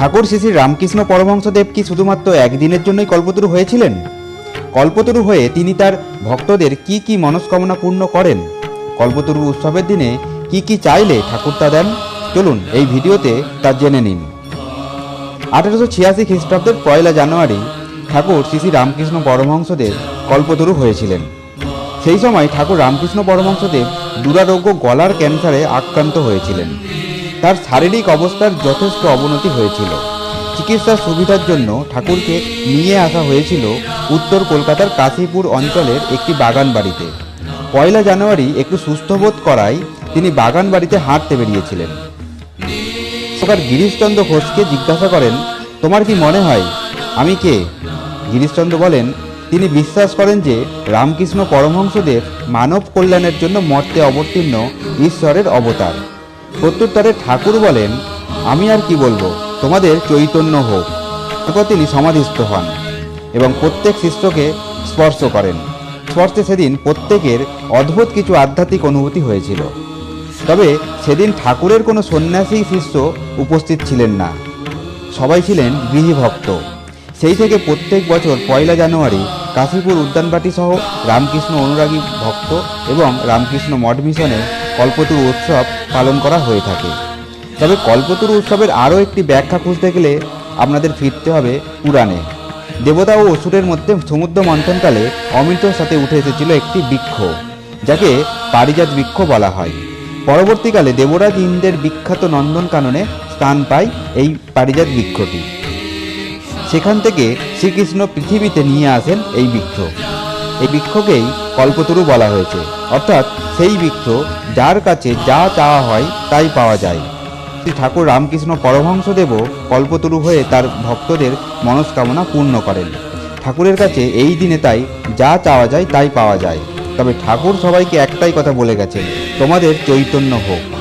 ঠাকুর শ্রী শ্রী রামকৃষ্ণ পরমহংসদেব কি শুধুমাত্র একদিনের জন্যই কল্পতরু হয়েছিলেন? কল্পতরু হয়ে তিনি তার ভক্তদের কি কি মনস্কামনা পূর্ণ করেন? কল্পতরু উৎসবের দিনে কি কি চাইলে ঠাকুর তা দেন? চলুন এই ভিডিওতে তা জেনে নিন। আঠারোশো ছিয়াশি খ্রিস্টাব্দের পয়লা জানুয়ারি ঠাকুর শ্রী শ্রী রামকৃষ্ণ পরমহংসদেব কল্পতরু হয়েছিলেন। সেই সময় ঠাকুর রামকৃষ্ণ পরমহংসদেব দুরারোগ্য গলার ক্যান্সারে আক্রান্ত হয়েছিলেন। তার শারীরিক অবস্থার যথেষ্ট অবনতি হয়েছিল। চিকিৎসার সুবিধার জন্য ঠাকুরকে নিয়ে আসা হয়েছিল উত্তর কলকাতার কাশীপুর অঞ্চলের একটি বাগান বাড়িতে পয়লা জানুয়ারি একটু সুস্থ বোধ করায় তিনি বাগান বাড়িতে হাঁটতে বেরিয়েছিলেন। সরকার গিরিশচন্দ্র ঘোষকে জিজ্ঞাসা করেন, তোমার কি মনে হয়, আমি কে? গিরিশচন্দ্র বলেন, তিনি বিশ্বাস করেন যে রামকৃষ্ণ পরমহংসদেব মানব কল্যাণের জন্য মর্তে অবতীর্ণ ঈশ্বরের অবতার। প্রত্যুত্তরে ঠাকুর বলেন, আমি আর কি বলব? তোমাদের চৈতন্য হোক। তারপর তিনি সমাধিস্থ হন এবং প্রত্যেক শিষ্যকে স্পর্শ করেন। স্পর্শে সেদিন প্রত্যেকের অদ্ভুত কিছু আধ্যাত্মিক অনুভূতি হয়েছিল। তবে সেদিন ঠাকুরের কোনো সন্ন্যাসী শিষ্য উপস্থিত ছিলেন না। সবাই ছিলেন গৃহীভক্ত। সেই থেকে প্রত্যেক বছর পয়লা জানুয়ারি কাশীপুর উদ্যানবাটি সহ রামকৃষ্ণ অনুরাগী ভক্ত এবং রামকৃষ্ণ মঠ মিশনে কল্পতরু উৎসব পালন করা হয়ে থাকে। তবে কল্পতরু উৎসবের আরও একটি ব্যাখ্যা খুঁজতে গেলে আপনাদের ফিরতে হবে পুরাণে দেবতা ও অসুরের মধ্যে সমুদ্র মন্থনকালে অমৃতর সাথে উঠে এসেছিল একটি বৃক্ষ, যাকে পারিজাত বৃক্ষ বলা হয়। পরবর্তীকালে দেবরাজ ইন্দ্রের বিখ্যাত নন্দনকাননে স্থান পায় এই পারিজাত বৃক্ষটি। সেখান থেকে শ্রীকৃষ্ণ পৃথিবীতে নিয়ে আসেন এই বৃক্ষ। এই বৃক্ষকেই কল্পতরু বলা হয়েছে। অর্থাৎ সেই বৃক্ষ যার কাছে যা চাওয়া হয় তাই পাওয়া যায়। শ্রী ঠাকুর রামকৃষ্ণ পরমহংসদেবও কল্পতরু হয়ে তার ভক্তদের মনস্কামনা পূর্ণ করেন। ঠাকুরের কাছে এই দিনে তাই যা চাওয়া যায় তাই পাওয়া যায়। তবে ঠাকুর সবাইকে একটাই কথা বলে গেছেন, তোমাদের চৈতন্য হোক।